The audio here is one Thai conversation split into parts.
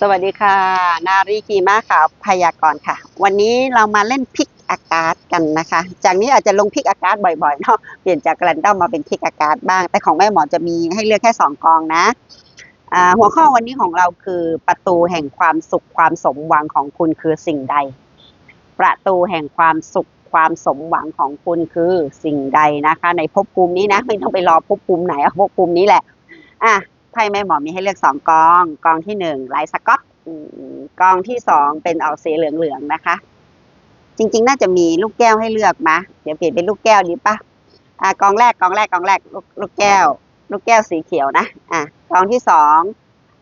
สวัสดีค่ะ นารีกีมาขาวพยากรณ์ค่ะ วันนี้เรามาเล่นพิกอากาศกันนะคะ จากนี้อาจจะลงพิกอากาศบ่อยๆเนาะเปลี่ยนจากแรนดอมมาเป็นพิกอากาศบ้าง แต่ของแม่หมอจะมีให้เลือกแค่สองกองนะหัวข้อวันนี้ของเราคือประตูแห่งความสุขความสมหวังของคุณคือสิ่งใด ประตูแห่งความสุขความสมหวังของคุณคือสิ่งใดนะคะ ในภพภูมินี้นะไม่ต้องไปรอภพภูมิไหนเอาภพภูมินี้แหละ อะ ไพ่แม่หมอมีให้เลือกสองกอง กองที่หนึ่งลายสก๊อตกองที่สองเป็นออกสีเหลืองๆนะคะ จริง ๆ น่าจะมีลูกแก้วให้เลือกมะเดี๋ยวเปลี่ยนเป็นลูกแก้วดีปะอะกองแรกกองแรกกองแรกลูกลูกแก้ว ลูกแก้วสีเขียวนะอะกองที่สอง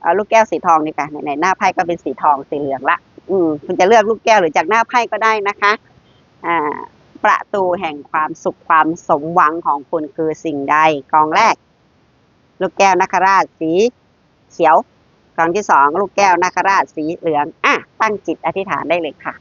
เอาลูกแก้วสีทองดีกว่าไหนๆหน้าไพ่ก็เป็นสีทองสีเหลืองละอืมคุณจะเลือกลูกแก้วหรือจากหน้าไพ่ก็ได้นะคะอ่าประตูแห่งความสุขความสมหวังของคุณคือสิ่งใดกองแรก ลูกแก้วนัคราชสีเขียวกองที่สองลูกแก้วนัคราชสีเหลืองอะตั้งจิตอธิษฐานได้เลยค่ะ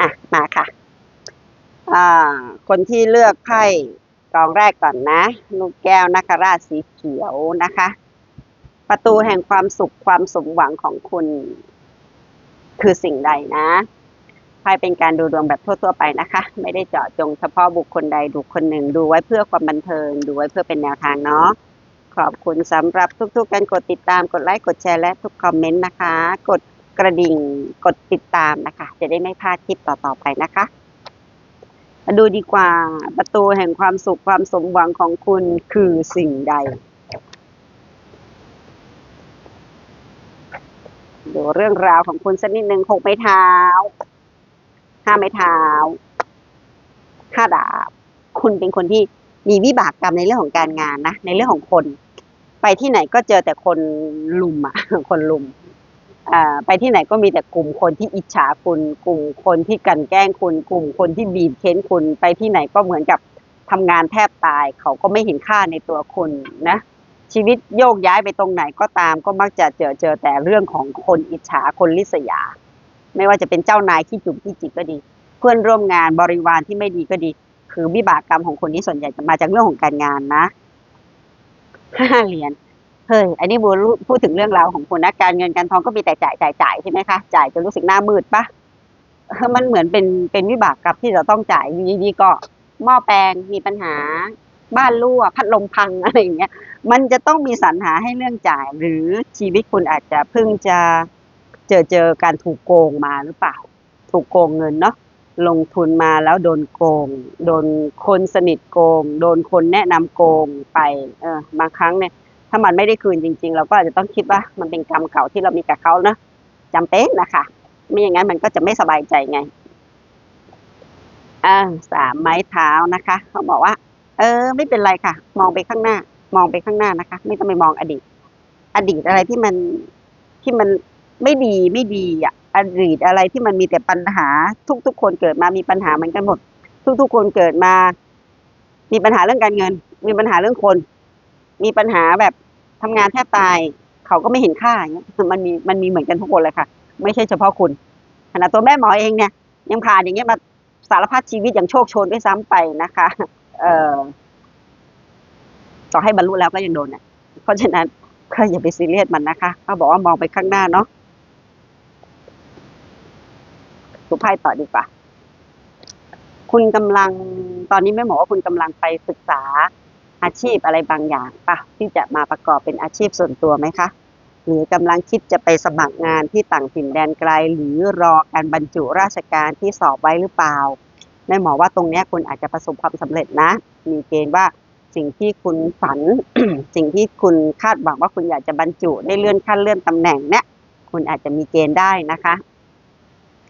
อะมาค่ะ อ่า คนที่เลือกไพ่ องแรกก่อนนะลูกแก้วนัคราชสีเขียวนะคะ ประตูแห่งความสุขความสมหวังของคุณ คือสิ่งใดนะไพ่เป็นการดูดวงแบบทั่วๆไปนะคะ ไม่ได้เจาะจงเฉพาะบุคคลใดบุคคลหนึ่ง ดูไว้เพื่อความบันเทิง ดูไว้เพื่อเป็นแนวทางเนาะขอบคุณสำหรับทุกๆการกดติดตามกดไลค์กดแชร์และทุกคอมเมนต์นะคะ กดกระดิ่งกดติดตามนะคะ จะได้ไม่พลาดคลิปต่อๆไปนะคะ มาดูดีกว่าประตูแห่งความสุขความสมหวังของคุณคือสิ่งใด ดูเรื่องราวของคุณสักนิดหนึ่งหกไม้เท้าห้าไม้เท้าห้าดาบ คุณเป็นคนที่มีวิบากกรรมในเรื่องของการงานนะ ในเรื่องของคน ไปที่ไหนก็เจอแต่คนลุมอะ คนลุม ไปที่ไหนก็มีแต่กลุ่มคนที่อิจฉาคุณ กลุ่มคนที่กันแกล้งคุณ กลุ่มคนที่บีบเค้นคุณ ไปที่ไหนก็เหมือนกับทำงานแทบตาย เขาก็ไม่เห็นค่าในตัวคุณนะ ชีวิตโยกย้ายไปตรงไหนก็ตาม ก็มักจะเจอเจอแต่เรื่องของคนอิจฉาคนลิษยา ไม่ว่าจะเป็นเจ้านายขี้จุกขี้จิกก็ดี เพื่อนร่วมงานบริวารที่ไม่ดีก็ดี คือวิบากกรรมของคนนี้ส่วนใหญ่จะมาจากเรื่องของการงานนะห้าเหรียญ เฮ้ยอันนี้บูพูดถึงเรื่องราวของคุณนะการเงินการทองก็มีแต่จ่ายจ่ายจ่ายใช่ไหมคะจ่ายจนรู้สึกหน้ามืดปะมันเหมือนเป็นเป็นวิบากกรรมที่เราต้องจ่ายอยู่ดีๆก็หม้อแปลงมีปัญหาบ้านรั่วพัดลมพังอะไรอย่างเงี้ย มันจะต้องมีสรรหาให้เรื่องจ่าย หรือชีวิตคุณอาจจะเพิ่งจะเจอเจอการถูกโกงมาหรือเปล่า ถูกโกงเงินเนาะลงทุนมาแล้วโดนโกง โดนคนสนิทโกง โดนคนแนะนำโกงไปเออบางครั้งเนี่ย ถ้ามันไม่ได้คืนจริง ๆ เราก็อาจจะต้องคิดว่ามันเป็นกรรมเก่าที่เรามีกับเขานะจำเป็นนะคะ ไม่อย่างนั้นมันก็จะไม่สบายใจไงอ่าสามไม้เท้านะคะ เขาบอกว่า เออ ไม่เป็นไรค่ะ มองไปข้างหน้า มองไปข้างหน้านะคะ ไม่ต้องไปมองอดีต อดีตอะไรที่มันที่มันไม่ดีไม่ดีอะอดีตอะไรที่มันมีแต่ปัญหา ทุกๆคนเกิดมามีปัญหาเหมือนกันหมด ทุกๆคนเกิดมา มีปัญหาเรื่องการเงิน มีปัญหาเรื่องคน มีปัญหาแบบทำงานแทบตาย เขาก็ไม่เห็นค่าอย่างเงี้ยมันมีมันมีเหมือนกันทุกคนเลยค่ะ ไม่ใช่เฉพาะคุณขณะตัวแม่หมอเองเนี่ยยังผ่านอย่างเงี้ยมาสารพัดชีวิตอย่างโชคชนด้วยซ้ำไปนะคะ เอ่อต่อให้บรรลุแล้วก็ยังโดนเนี่ยเพราะฉะนั้นก็อย่าไปซีเรียสมันนะคะเขาบอกว่ามองไปข้างหน้าเนาะดูไพ่ต่อดีกว่า คุณกำลังตอนนี้แม่หมอว่าคุณกำลังไปศึกษา อาชีพอะไรบางอย่างปะที่จะมาประกอบเป็นอาชีพส่วนตัวไหมคะ หรือกำลังคิดจะไปสมัครงานที่ต่างถิ่นแดนไกล หรือรอการบรรจุราชการที่สอบไว้หรือเปล่าแม่หมอว่าตรงนี้คุณอาจจะประสบความสำเร็จนะ มีเกณฑ์ว่าสิ่งที่คุณฝัน สิ่งที่คุณคาดหวังว่าคุณอยากจะบรรจุได้เลื่อนขั้นเลื่อนตำแหน่งเนี่ยคุณอาจจะมีเกณฑ์ได้นะคะ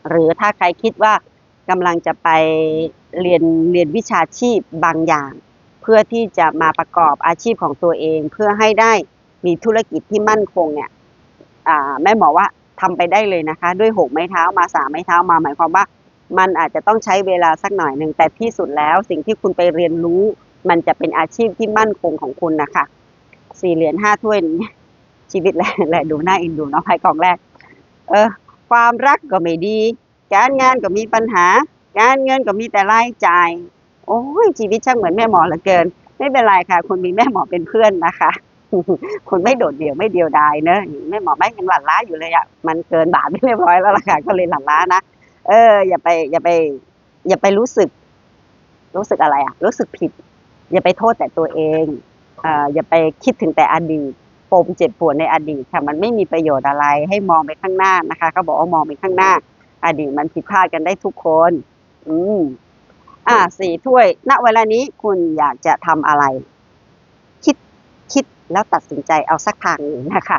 หรือถ้าใครคิดว่ากำลังจะไปเรียนเรียนวิชาชีพบางอย่าง พื่อที่จะมาประกอบอาชีพของตัวเอง เพื่อให้ได้มีธุรกิจที่มั่นคงเนี่ยแม่หมอว่าทำไปได้เลยนะคะ ด้วยหกไม้เท้ามาสามไม้เท้ามาหมายความว่า มันอาจจะต้องใช้เวลาสักหน่อยหนึ่งแต่ที่สุดแล้ว สิ่งที่คุณไปเรียนรู้ มันจะเป็นอาชีพที่มั่นคงของคุณนะคะสี่เหรียญห้าถ้วยนี้ชีวิตแหละแหละดูหน่าเอินดูเนาะไพ่กองแรก เออ ความรักก็ไม่ดี การงานก็มีปัญหา การเงินก็มีแต่รายจ่าย โอ้ยชีวิตช่างเหมือนแม่หมอเหลือเกิน ไม่เป็นไรค่ะ คุณมีแม่หมอเป็นเพื่อนนะคะคุณไม่โดดเดี่ยวไม่เดียวดายเนอะแม่หมอแม่ยังหลั่นล้าอยู่เลยอะมันเกินบาทไม่เรียบร้อยแล้วล่ะค่ะก็เลยหลั่นล้านะเออ อย่าไป อย่าไป อย่าไปรู้สึก รู้สึกอะไรอะรู้สึกผิด อย่าไปโทษแต่ตัวเองเอ่ออย่าไปคิดถึงแต่อดีตปมเจ็บปวดในอดีตค่ะ มันไม่มีประโยชน์อะไร ให้มองไปข้างหน้านะคะเขาบอกว่ามองไปข้างหน้า อดีตมันผิดพลาดกันได้ทุกคน อืม อ่าสี่ถ้วย ณเวลานี้คุณอยากจะทำอะไร คิดคิดแล้วตัดสินใจเอาสักทางหนึ่งนะคะ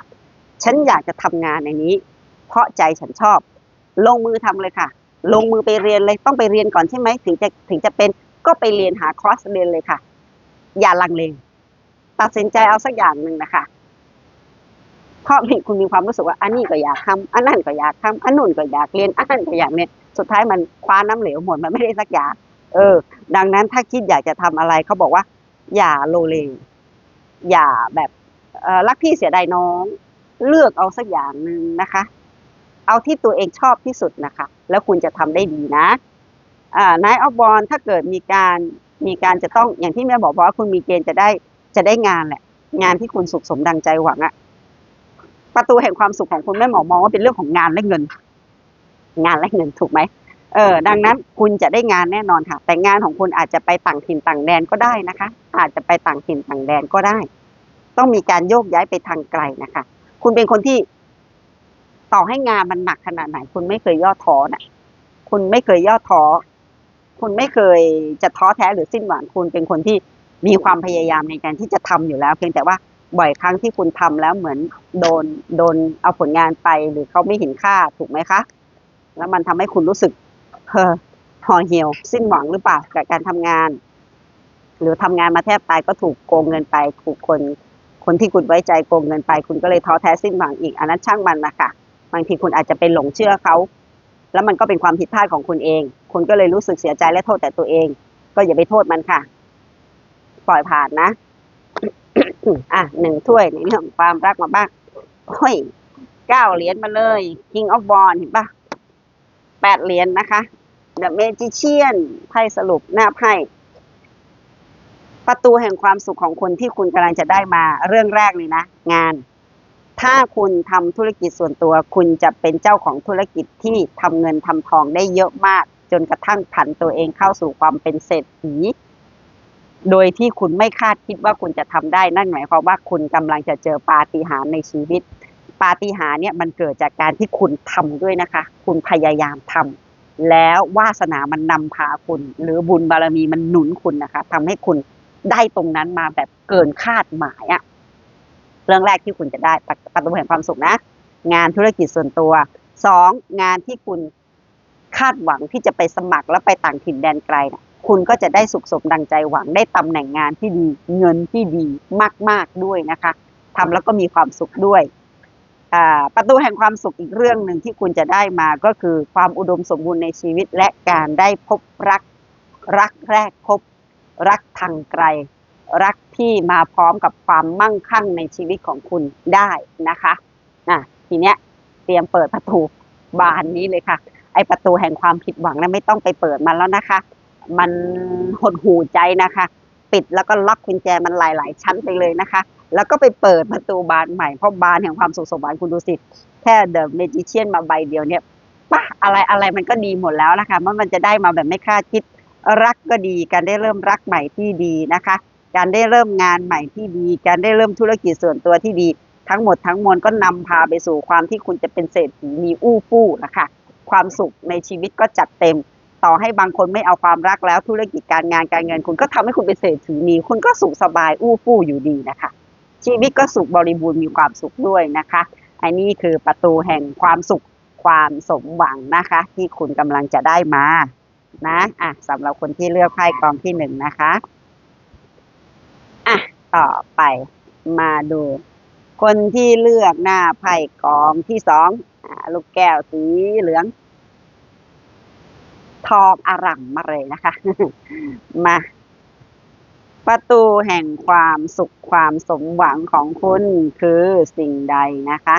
ฉันอยากจะทำงานในนี้ เพราะใจฉันชอบ ลงมือทำเลยค่ะ ลงมือไปเรียนเลยต้องไปเรียนก่อนใช่ไหมถึงจะถึงจะเป็นก็ไปเรียนหาคอร์สเรียนเลยค่ะ อย่าลังเลตัดสินใจเอาสักอย่างหนึ่งนะคะเพราะมีคุณมีความรู้สึกว่าอันนี้ก็อยากทำอันนั้นก็อยากทำอันนู่นก็อยากเรียนอันนั้นก็อยากเรียนสุดท้ายมันคว้าน้ำเหลวหมดมันไม่ได้สักอย่าง เออ ดังนั้นถ้าคิดอยากจะทำอะไรเขาบอกว่า อย่าโลเล อย่าแบบรักพี่เสียดายน้อง เลือกเอาสักอย่างหนึ่งนะคะ เอาที่ตัวเองชอบที่สุดนะคะ แล้วคุณจะทำได้ดีนะนายออฟบอลถ้าเกิดมีการมีการจะต้องอย่างที่แม่บอกว่าคุณมีเกณฑ์จะได้จะได้งานแหละ งานที่คุณสุขสมดังใจหวังอะประตูแห่งความสุขของคุณแม่หมอมองว่าเป็นเรื่องของงานและเงิน งานและเงินถูกไหม เออดังนั้นคุณจะได้งานแน่นอนค่ะ แต่งานของคุณอาจจะไปต่างถิ่นต่างแดนก็ได้นะคะ อาจจะไปต่างถิ่นต่างแดนก็ได้ ต้องมีการโยกย้ายไปทางไกลนะคะ คุณเป็นคนที่ ต่อให้งานมันหนักขนาดไหน คุณไม่เคยย่อท้อนะคุณไม่เคยย่อท้อคุณไม่เคยจะท้อแท้หรือสิ้นหวังคุณเป็นคนที่มีความพยายามในการที่จะทำอยู่แล้ว เพียงแต่ว่าบ่อยครั้งที่คุณทำแล้วเหมือนโดนโดนเอาผลงานไปหรือเขาไม่เห็นค่าถูกไหมคะ แล้วมันทำให้คุณรู้สึก เอห่อเหี่ยว สิ้นหวังหรือเปล่ากับการทำงาน หรือทำงานมาแทบตายก็ถูกโกงเงินไปถูกคนคนที่คุณไว้ใจโกงเงินไป คุณก็เลยท้อแท้สิ้นหวังอีกอันนั้นช่างมันนะคะบางทีคุณอาจจะไปหลงเชื่อเขา แล้วมันก็เป็นความผิดพลาดของคุณเอง คุณก็เลยรู้สึกเสียใจและโทษแต่ตัวเอง ก็อย่าไปโทษมันค่ะ ปล่อยผ่านนะ อะหนึ่งถ้วยในเรื่องความรักมาบ้างโอ้ยเก้าเหรียญมาเลย King of w a n d เห็นปะแปดเหรียญนะคะ The Magician ไพ่สรุปหน้าไพ่ประตูแห่งความสุขของคนที่คุณกำลังจะได้มาเรื่องแรกเลยนะ งาน ถ้าคุณทำธุรกิจส่วนตัว คุณจะเป็นเจ้าของธุรกิจที่ทำเงินทำทองได้เยอะมาก จนกระทั่งผันตัวเองเข้าสู่ความเป็นเศรษฐีโดยที่คุณไม่คาดคิดว่าคุณจะทำได้นั่นหมายความว่าคุณกำลังจะเจอปาฏิหาริย์ในชีวิต ปาฏิหาริย์เนี่ยมันเกิดจากการที่คุณทำด้วยนะคะ คุณพยายามทำ แล้ววาสนามันนำพาคุณ หรือบุญบารมีมันหนุนคุณนะคะทำให้คุณได้ตรงนั้นมาแบบเกินคาดหมายอะเรื่องแรกที่คุณจะได้ประตูแห่งความสุขนะ งานธุรกิจส่วนตัวสองงานที่คุณคาดหวังที่จะไปสมัครแล้วไปต่างถิ่นแดนไกลนะคุณก็จะได้สุขสมดังใจหวังได้ตำแหน่งงานที่ดี เงินที่ดีมาก ๆด้วยนะคะทำแล้วก็มีความสุขด้วย ประตูแห่งความสุขอีกเรื่องหนึ่งที่คุณจะได้มาก็คือความอุดมสมบูรณ์ในชีวิตและการได้พบรักรักแรกพบ รักทางไกล รักที่มาพร้อมกับความมั่งคั่งในชีวิตของคุณได้นะคะอะทีเนี้ยเตรียมเปิดประตูบานนี้เลยค่ะ ไอประตูแห่งความผิดหวังนะไม่ต้องไปเปิดมันแล้วนะคะ มันหดหูใจนะคะ ปิดแล้วก็ล็อกกุญแจมันหลาย ๆ ชั้นไปเลยนะคะ แล้วก็ไปเปิดประตูบานใหม่เพราะบานแห่งความสุขสมหวังคุณดูสิแค่เดอะเมจิเชียนมาใบเดียวเนี่ยปะอะไรอะไรมันก็ดีหมดแล้วนะคะมันมันจะได้มาแบบไม่คาดคิดรักก็ดี การได้เริ่มรักใหม่ที่ดีนะคะ การได้เริ่มงานใหม่ที่ดี การได้เริ่มธุรกิจส่วนตัวที่ดี ทั้งหมดทั้งมวลก็นำพาไปสู่ความที่คุณจะเป็นเศรษฐีมีอู้ฟู่นะคะความสุขในชีวิตก็จัดเต็ม ต่อให้บางคนไม่เอาความรักแล้วธุรกิจการงานการเงิน คุณก็ทำให้คุณเป็นเศรษฐีมีคุณก็สุขสบายอู้ฟู่อยู่ดีนะคะ ชีวิตก็สุขบริบูรณ์มีความสุขด้วยนะคะ อันนี้คือประตูแห่งความสุขความสมหวังนะคะ ที่คุณกำลังจะได้มานะอะสำหรับคนที่เลือกไพ่กองที่หนึ่งนะคะอะต่อไปมาดู คนที่เลือกหน้าไพ่กองที่สองอ่าลูกแก้วสีเหลือง ทองอร่ำมาเลยนะคะ มา ประตูแห่งความสุขความสมหวังของคุณคือสิ่งใดนะคะ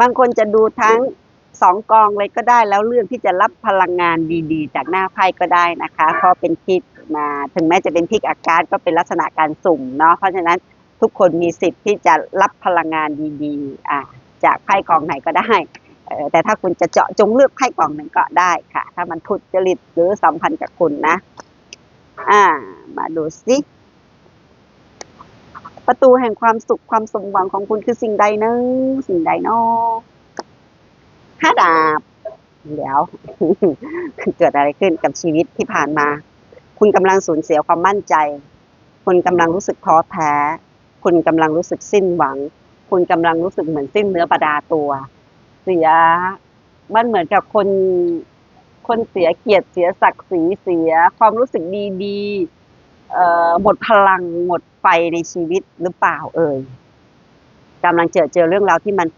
บางคนจะดูทั้งสองกองเลยก็ได้แล้วเลือกที่จะรับพลังงานดีๆ จากหน้าไพ่ก็ได้นะคะ เพราะเป็นทิศมาถึงแม้จะเป็นทิศอากาศก็เป็นลักษณะการสุ่มเนาะเพราะฉะนั้น ทุกคนมีสิทธิ์ที่จะรับพลังงานดีๆอ่าจากไพ่กองไหนก็ได้แต่ถ้าคุณจะเจาะจงเลือกไพ่กองหนึ่งก็ได้ค่ะ ถ้ามันทุจริตหรือสัมพันธ์กับคุณนะ อ่า มาดูสิประตูแห่งความสุขความสมหวังของคุณคือสิ่งใดนะสิ่งใดเนาะห้าดาบเดี๋ยวเกิดอะไรขึ้นกับชีวิตที่ผ่านมา คุณกำลังสูญเสียความมั่นใจ คุณกำลังรู้สึกท้อแท้ คุณกำลังรู้สึกสิ้นหวัง คุณกำลังรู้สึกเหมือนสิ้นเนื้อประดาตัว เสียมันเหมือนกับคนคนเสียเกียรติเสียศักดิ์ศรีเสียความรู้สึกดีๆเอ่อหมดพลังหมดไฟในชีวิตหรือเปล่าเอ่ยกำลังเจอเจอเรื่องราวที่มัน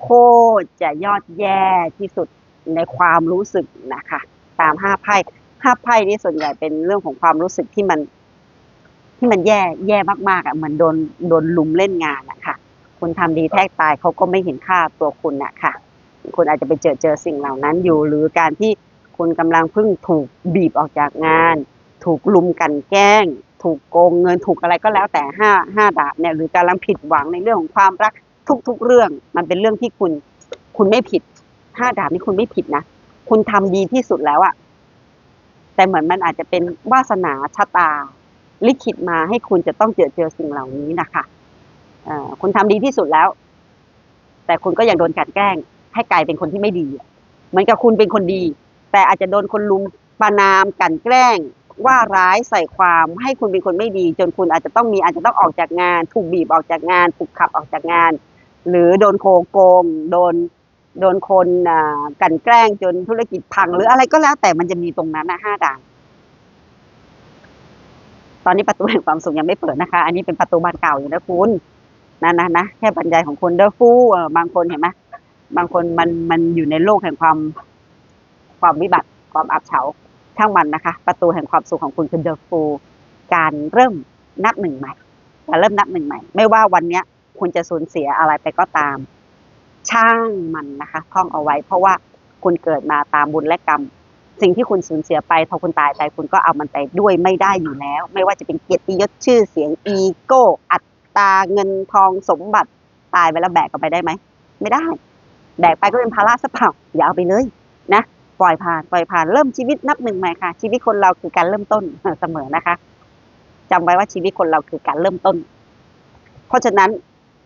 โคตรจะยอดแย่ที่สุดในความรู้สึกนะคะ ตามห้าไพ่ห้าไพ่นี่ส่วนใหญ่เป็นเรื่องของความรู้สึกที่มัน ที่มันแย่แย่มากๆอะเหมือนโดนโดนลุมเล่นงานอะค่ะ คุณทำดีแทกตายเขาก็ไม่เห็นค่าตัวคุณอะค่ะ คุณอาจจะไปเจอเจอสิ่งเหล่านั้นอยู่ หรือการที่คุณกำลังเพิ่งถูกบีบออกจากงาน ถูกลุมกันแกล้ง ถูกโกงเงินถูกอะไรก็แล้วแต่ห้าห้าดาบเนี่ยหรือกำลังผิดหวังในเรื่องของความรักทุก ๆ เรื่อง มันเป็นเรื่องที่คุณคุณไม่ผิดห้าดาบนี่คุณไม่ผิดนะคุณทำดีที่สุดแล้วอะแต่เหมือนมันอาจจะเป็นวาสนาชะตา ลิขิตมาให้คุณจะต้องเจอเจอสิ่งเหล่านี้นะคะคุณทำดีที่สุดแล้ว แต่คุณก็ยังโดนกลันแกล้ง ให้กลายเป็นคนที่ไม่ดีเหมือนกับคุณเป็นคนดี แต่อาจจะโดนคนลุมประนามกลันแกล้ง ว่าร้ายใส่ความให้คุณเป็นคนไม่ดี จนคุณอาจจะต้องมีอาจจะต้องออกจากงาน ถูกบีบออกจากงาน ถูกขับออกจากงาน หรือโดนโกงโกง โดนโดนคนกลันแกล้งจนธุรกิจพัง หรืออะไรก็แล้วแต่มันจะมีตรงนั้นนะห้าด่าน ตอนนี้ประตูแห่งความสุขยังไม่เปิดนะคะ อันนี้เป็นประตูบานเก่าอยู่นะคุณนะนะนะแค่บรรยายของคนเดอร์ฟูเออบางคนเห็นไหมบางคนมันมันอยู่ในโลกแห่งความความวิบัติความอับเฉาช่างมันนะคะ ประตูแห่งความสุขของคุณคือเดอร์ฟูการเริ่มนับหนึ่งใหม่การเริ่มนับหนึ่งใหม่ ไม่ว่าวันเนี้ย คุณจะสูญเสียอะไรไปก็ตาม ช่างมันนะคะท่องเอาไว้ เพราะว่าคุณเกิดมาตามบุญและกรรม สิ่งที่คุณสูญเสียไปพอคุณตายไปคุณก็เอามันไปด้วยไม่ได้อยู่แล้ว ไม่ว่าจะเป็นเกียรติยศชื่อเสียงอีโก้ อัตราเงินทองสมบัติตายไปแล้วแบกกันไปได้ไหมไม่ได้ แบกไปก็เป็นภาระซะเปล่าอย่าเอาไปเลยนะปล่อยผ่านปล่อยผ่านเริ่มชีวิตนับหนึ่งใหม่ค่ะ ชีวิตคนเราคือการเริ่มต้นเสมอนะคะจำไว้ว่าชีวิตคนเราคือการเริ่มต้น เพราะฉะนั้น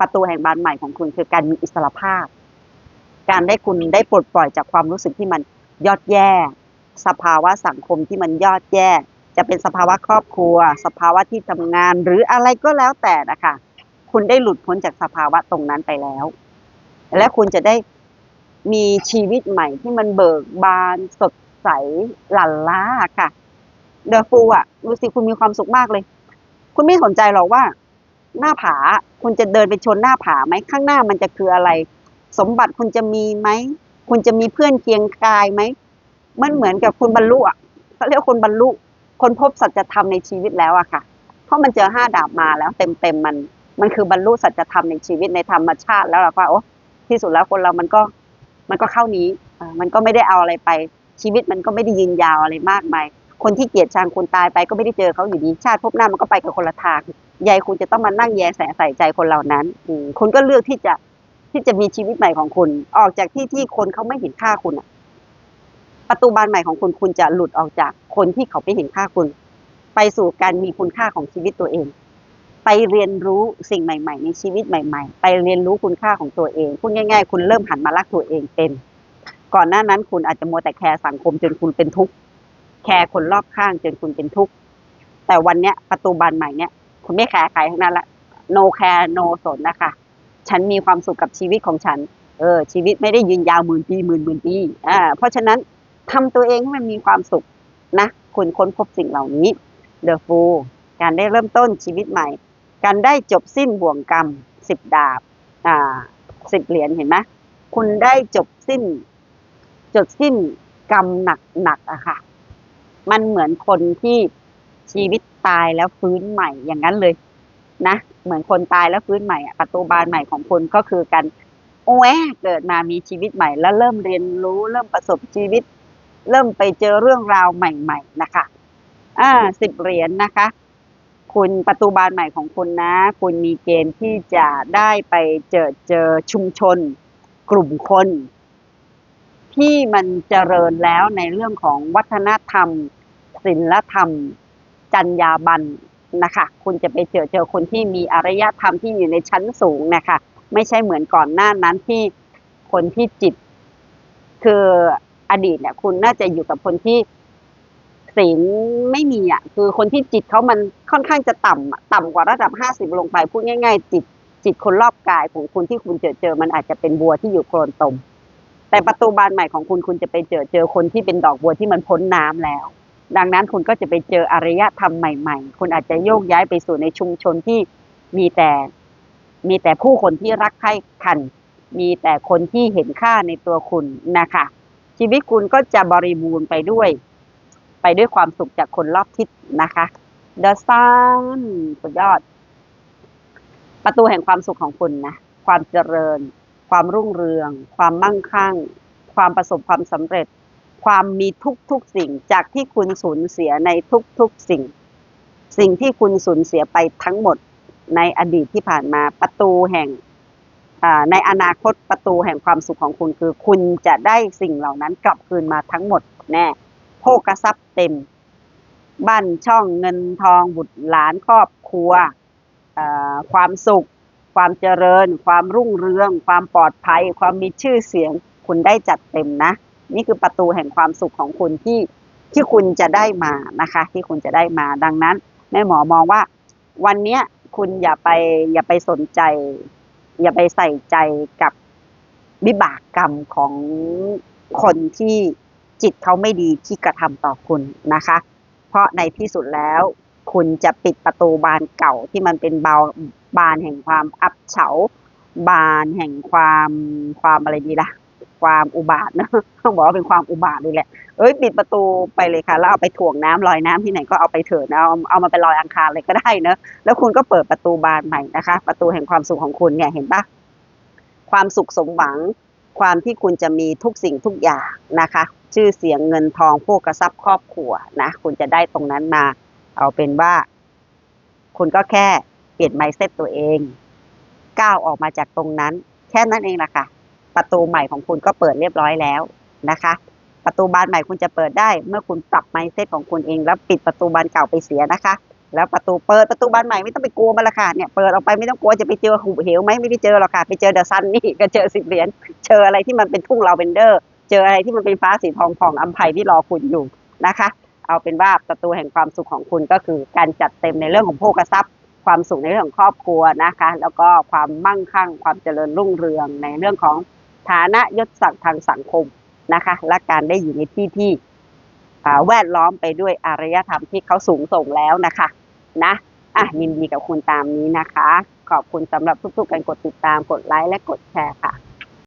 ประตูแห่งบานใหม่ของคุณคือการมีอิสรภาพ การได้คุณได้ปลดปล่อยจากความรู้สึกที่มันยอดแย่ สภาวะสังคมที่มันยอดแย่ จะเป็นสภาวะครอบครัว สภาวะที่ทำงาน หรืออะไรก็แล้วแต่นะคะคุณได้หลุดพ้นจากสภาวะตรงนั้นไปแล้ว และคุณจะได้มีชีวิตใหม่ที่มันเบิกบานสดใสหลั่นล้าค่ะ เดอะฟูอะรู้สิคุณมีความสุขมากเลย คุณไม่สนใจหรอกว่า หน้าผาคุณจะเดินไปชนหน้าผาไหมข้างหน้ามันจะคืออะไร สมบัติคุณจะมีไหม คุณจะมีเพื่อนเคียงกายไหม มันเหมือนกับคุณบรรลุอะเขาเรียกคนบรรลุคนพบสัจธรรมในชีวิตแล้วอะค่ะ เพราะมันเจอห้าดาบมาแล้วเต็มเต็มมัน มันคือบรรลุสัจธรรมในชีวิตในธรรมชาติแล้วเราก็โอ้ที่สุดแล้วคนเรามันก็มันก็เข้านี้มันก็ไม่ได้เอาอะไรไป ชีวิตมันก็ไม่ได้ยืนยาวอะไรมากมายคนที่เกลียดชังคนตายไปก็ไม่ได้เจอเขาอยู่ดีชาติภพหน้ามันก็ไปกับคนละทางยายคุณจะต้องมานั่งแยแสใส่ใจคนเหล่านั้นคุณก็เลือกที่จะที่จะมีชีวิตใหม่ของคุณ ออกจากที่ที่คนเขาไม่เห็นค่าคุณอะ ประตูบานใหม่ของคุณคุณจะหลุดออกจากคนที่เขาไม่เห็นค่าคุณ ไปสู่การมีคุณค่าของชีวิตตัวเอง ไปเรียนรู้สิ่งใหม่ ๆ ในชีวิตใหม่ ๆ ไปเรียนรู้คุณค่าของตัวเองพูดง่าย ๆ คุณเริ่มหันมารักตัวเองเป็น ก่อนหน้านั้นคุณอาจจะมัวแต่แคร์สังคมจนคุณเป็นทุกข์แคร์คนรอบข้างจนคุณเป็นทุกข์แต่วันเนี้ยประตูบานใหม่เนี้ยคุณไม่แคร์ใครทั้งนั้นละ no care no สนนะคะ ฉันมีความสุขกับชีวิตของฉัน เออ ชีวิตไม่ได้ยืนยาวหมื่นปีหมื่นหมื่นปีอ่าเพราะฉะนั้น ทำตัวเองให้มันมีความสุขนะคุณค้นพบสิ่งเหล่านี้ The Fool การได้เริ่มต้นชีวิตใหม่ การได้จบสิ้นบ่วงกรรมสิบดาบอ่าสิบเหรียญเห็นไหมคุณได้จบสิ้น จบสิ้นกรรมหนักหนักอะค่ะ มันเหมือนคนที่ชีวิตตายแล้วฟื้นใหม่อย่างนั้นเลยนะเหมือนคนตายแล้วฟื้นใหม่อะประตูบานใหม่ของคุณก็คือการโอ้แเกิดมามีชีวิตใหม่ แล้วเริ่มเรียนรู้เริ่มประสบชีวิต เริ่มไปเจอเรื่องราวใหม่ ๆ นะคะ อ่าสิบเหรียญนะคะ คุณประตูบานใหม่ของคุณนะ คุณมีเกณฑ์ที่จะได้ไปเจอเจอชุมชน กลุ่มคน ที่มันเจริญแล้วในเรื่องของวัฒนธรรมศิลธรรมจรรยาบรรณนะคะ คุณจะไปเจอเจอคนที่มีอารยธรรมที่อยู่ในชั้นสูงนะคะ ไม่ใช่เหมือนก่อนหน้านั้นที่คนที่จิต คือ อดีตเนี่ย คุณน่าจะอยู่กับคนที่ศีลไม่มีอะ คือคนที่จิตเขามันค่อนข้างจะต่ำอะต่ำกว่าระดับห้าสิบลงไปพูดง่าย ๆ จิตจิตคนรอบกายของคุณที่คุณเจอเจอ มันอาจจะเป็นบัวที่อยู่โคลนตม แต่ประตูบานใหม่ของคุณคุณจะไปเจอเจอคนที่เป็นดอกบัวที่มันพ้นน้ำแล้ว ดังนั้นคุณก็จะไปเจออารยธรรมใหม่ ๆ คุณอาจจะโยกย้ายไปสู่ในชุมชนที่มีแต่มีแต่ผู้คนที่รักใคร่กัน มีแต่คนที่เห็นค่าในตัวคุณนะคะ ชีวิตคุณก็จะบริบูรณ์ไปด้วย ไปด้วยความสุขจากคนรอบทิศนะคะ The Sun สุดยอด ประตูแห่งความสุขของคุณนะ ความเจริญ ความรุ่งเรือง ความมั่งคั่ง ความประสบความสำเร็จ ความมีทุกๆสิ่งจากที่คุณสูญเสียในทุกๆสิ่ง สิ่งที่คุณสูญเสียไปทั้งหมดในอดีตที่ผ่านมาประตูแห่ง ในอนาคตประตูแห่งความสุขของคุณคือ คุณจะได้สิ่งเหล่านั้นกลับคืนมาทั้งหมดแน่โภกทรัพย์เต็ม บ้านช่องเงินทองบุตรหลานครอบครัว ความสุข ความเจริญ ความรุ่งเรือง ความปลอดภัย ความมีชื่อเสียง คุณได้จัดเต็มนะ นี่คือประตูแห่งความสุขของคุณที่ที่คุณจะได้มานะคะ ที่คุณจะได้มาดังนั้นแม่หมอมองว่า วันนี้คุณอย่าไปอย่าไปสนใจ อย่าไปใส่ใจกับวิบากกรรมของคนที่จิตเขาไม่ดีที่กระทำต่อคุณนะคะ เพราะในที่สุดแล้ว คุณจะปิดประตูบานเก่าที่มันเป็นเบาบานแห่งความอับเฉา บานแห่งความความอะไรดีล่ะ ความอุบาทนะต้องบอกว่าเป็นความอุบาทเลยแหละ เอ้ยปิดประตูไปเลยค่ะแล้วเอาไปถ่วงน้ำลอยน้ำที่ไหนก็เอาไปเถิดนะเอาเอามาเป็นลอยอังคารเลยก็ได้เนะแล้วคุณก็เปิดประตูบานใหม่นะคะ ประตูแห่งความสุขของคุณเนี่ยเห็นปะความสุขสมหวัง ความที่คุณจะมีทุกสิ่งทุกอย่างนะคะ ชื่อเสียงเงินทองพวกกระซับครอบครัวนะคุณจะได้ตรงนั้นมา เอาเป็นว่า คุณก็แค่เปลี่ยนไมเซ็ตตัวเองก้าวออกมาจากตรงนั้น แค่นั้นเองล่ะค่ะ ประตูใหม่ของคุณก็เปิดเรียบร้อยแล้วนะคะ ประตูบานใหม่คุณจะเปิดได้ เมื่อคุณปรับไมเซ็ตของคุณเอง แล้วปิดประตูบานเก่าไปเสียนะคะ แล้วประตูเปิดประตูบานใหม่ไม่ต้องไปกลัวมันละค่ะเนี่ยเปิดออกไปไม่ต้องกลัวจะไปเจอหุบเหวไหมไม่ได้เจอหรอกค่ะไปเจอเดอะซันนี่ก็เจอสิบเหรียญเจออะไรที่มันเป็นทุ่งลาเวนเดอร์ เจออะไรที่มันเป็นฟ้าสีทองผ่องอัมภัยที่รอคุณอยู่นะคะ เอาเป็นว่าประตูแห่งความสุขของคุณก็คือการจัดเต็มในเรื่องของโภคทรัพย์ความสุขในเรื่องของครอบครัวนะคะ แล้วก็ความมั่งคั่ง ความเจริญรุ่งเรืองในเรื่องของ ฐานะยศศักดิ์ทางสังคมนะคะ และการได้อยู่ในที่ที่แวดล้อมไปด้วยอารยธรรมที่เขาสูงส่งแล้วนะคะนะอะยินดีกับคุณตามนี้นะคะ ขอบคุณสำหรับทุกๆการกดติดตามกดไลค์และกดแชร์ค่ะ